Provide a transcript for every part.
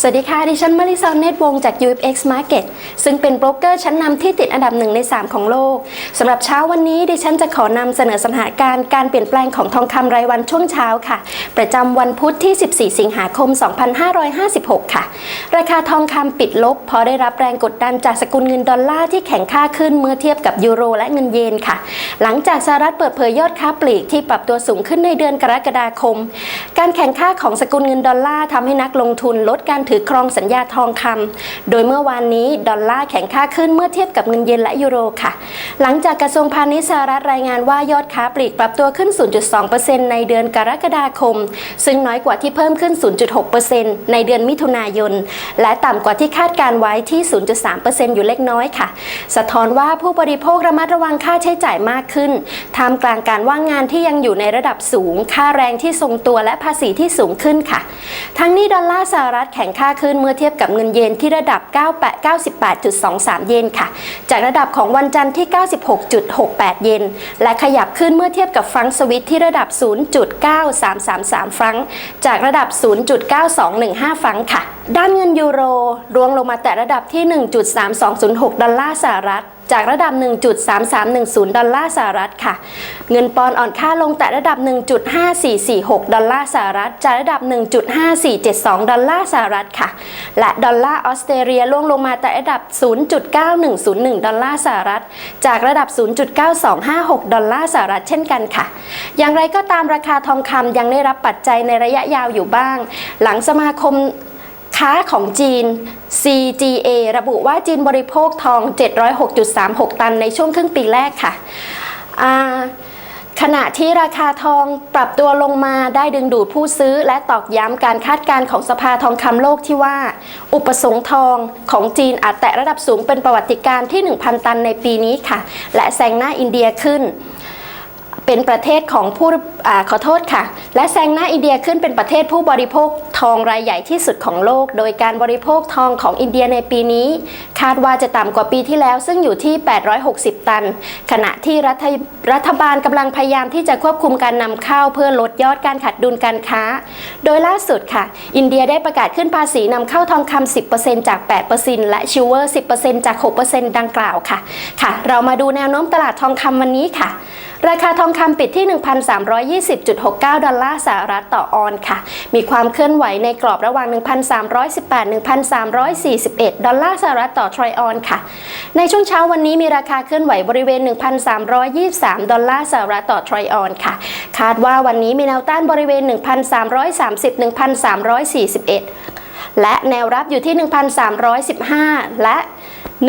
สวัสดีค่ะ ดิฉันมาริซอนเนตวงจาก UFX Market ซึ่งเป็นโบรกเกอร์ชั้นนำที่ติดอันดับหนึ่งใน 3 ของโลกสำหรับเช้าวันนี้ ดิฉันจะขอนำเสนอสถานการณ์การเปลี่ยนแปลงของทองคำรายวันช่วงเช้าค่ะ ประจำวันพุธที่ 14 สิงหาคม 2556 ค่ะ ราคาทองคำปิดลบเพราะได้รับแรงกดดันจากสกุลเงินดอลลาร์ที่แข็งค่าขึ้นเมื่อเทียบกับยูโรและเงินเยนค่ะ หลังจากสหรัฐเปิดเผยยอดค้าปลีกที่ปรับตัวสูงขึ้นในเดือนกรกฎาคม การแข่งค่าของสกุลเงินดอลลาร์ทำให้นักลงทุนลดการถือครองสัญญาทองคำโดยเมื่อวานนี้ดอลลาร์แข็งค่าขึ้นเมื่อเทียบกับเงินเยนและยูโรค่ะ หลังจากกระทรวงพาณิชย์สหรัฐรายงานว่ายอดค้าปลีกปรับตัวขึ้น 0.2%ในเดือนกรกฎาคม ซึ่งน้อยกว่าที่เพิ่มขึ้น 0.6%ในเดือนมิถุนายน และต่ำกว่าที่คาดการไว้ที่ 0.3%อยู่เล็กน้อยค่ะ สะท้อนว่าผู้บริโภคระมัดระวังค่าใช้จ่ายมากขึ้นท่ามกลางการว่างงานที่ยังอยู่ในระดับสูง ค่าแรงที่ทรงตัวและภาษีที่สูงขึ้นค่ะ ทั้งนี้ดอลลาร์สหรัฐแข็งค่าขึ้นเมื่อเทียบกับเงินเยนที่ระดับ98.23 เยนค่ะ จากระดับของวันจันทร์ที่ 96.68 เยน และขยับขึ้นเมื่อเทียบกับฟรังก์สวิตที่ระดับ 0.9333 ฟรังก์จากระดับ 0.9215 ฟรังก์ค่ะ ด้านเงินยูโรรวงลงมาแต่ระดับที่ 1.3206 ดอลลาร์สหรัฐ จากระดับ 1.3310 ดอลลาร์สหรัฐค่ะ เงินปอนด์อ่อนค่าลงแต่ระดับ 1.5446 ดอลลาร์สหรัฐ จากระดับ 1.5472 ดอลลาร์สหรัฐค่ะ และดอลลาร์ออสเตรเลียล่วงลงมาแต่ระดับ 0.9101 ดอลลาร์สหรัฐ จากระดับ 0.9256 ดอลลาร์สหรัฐเช่นกันค่ะ อย่างไรก็ตามราคาทองคำยังได้รับปัจจัยในระยะยาวอยู่บ้าง หลังสมาคม ค้าของจีน CGA ระบุว่าจีนบริโภคทอง 706.36 ตันในช่วงครึ่งปีแรกค่ะขณะที่ราคาทองปรับตัวลงมาได้ดึงดูดผู้ซื้อ และตอกย้ำการคาดการณ์ของสภาทองคำโลกที่ว่า อุปสงค์ทองของจีนอาจแตะระดับสูงเป็นประวัติการณ์ที่ 1,000 ตันในปีนี้ค่ะ และแซงหน้าอินเดียขึ้น เป็นประเทศของผู้อขอโทษค่ะ และแซงหน้าอินเดียขึ้นเป็นประเทศผู้บริโภคทองรายใหญ่ที่สุดของโลก โดยการบริโภคทองของอินเดียในปีนี้ คาดว่าจะต่ำกว่าปีที่แล้ว ซึ่งอยู่ที่ 860 ตัน ขณะที่รัฐรัฐบาลกำลังพยายามที่จะควบคุมการนำเข้าเพื่อลดยอดการขาดดุลการค้า โดยล่าสุดค่ะ อินเดียได้ประกาศขึ้นภาษีนำเข้าทองคำ 10%จาก 8%และชิลเวอร์ 10%จาก 6%ดังกล่าวค่ะ ค่ะ เรามาดูแนวโน้มตลาดทองคำวันนี้ค่ะราคาทองคำปิดที่ 1,320.69 ดอลลาร์สหรัฐต่อออนค่ะ มีความเคลื่อนไหวในกรอบระหว่าง 1,318-1,341 ดอลลาร์สหรัฐต่อทรอยออนค่ะ ในช่วงเช้าวันนี้มีราคาเคลื่อนไหวบริเวณ 1,323 ดอลลาร์สหรัฐต่อทรอยออนค่ะ คาดว่าวันนี้มีแนวต้านบริเวณ 1,330-1,341 และแนวรับอยู่ที่ 1,315 และ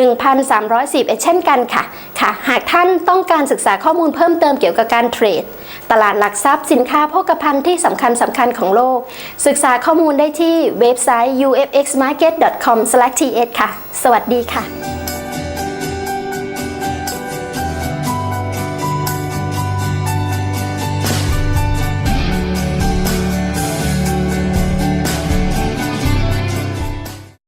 1,310เช่นกันค่ะค่ะ หากท่านต้องการศึกษาข้อมูลเพิ่มเติมเกี่ยวกับการเทรด ตลาดหลักทรัพย์สินค้าโภคภัณฑ์ที่สำคัญสำคัญของโลก ศึกษาข้อมูลได้ที่เว็บไซต์ ufxmarket.com/th ค่ะ สวัสดีค่ะ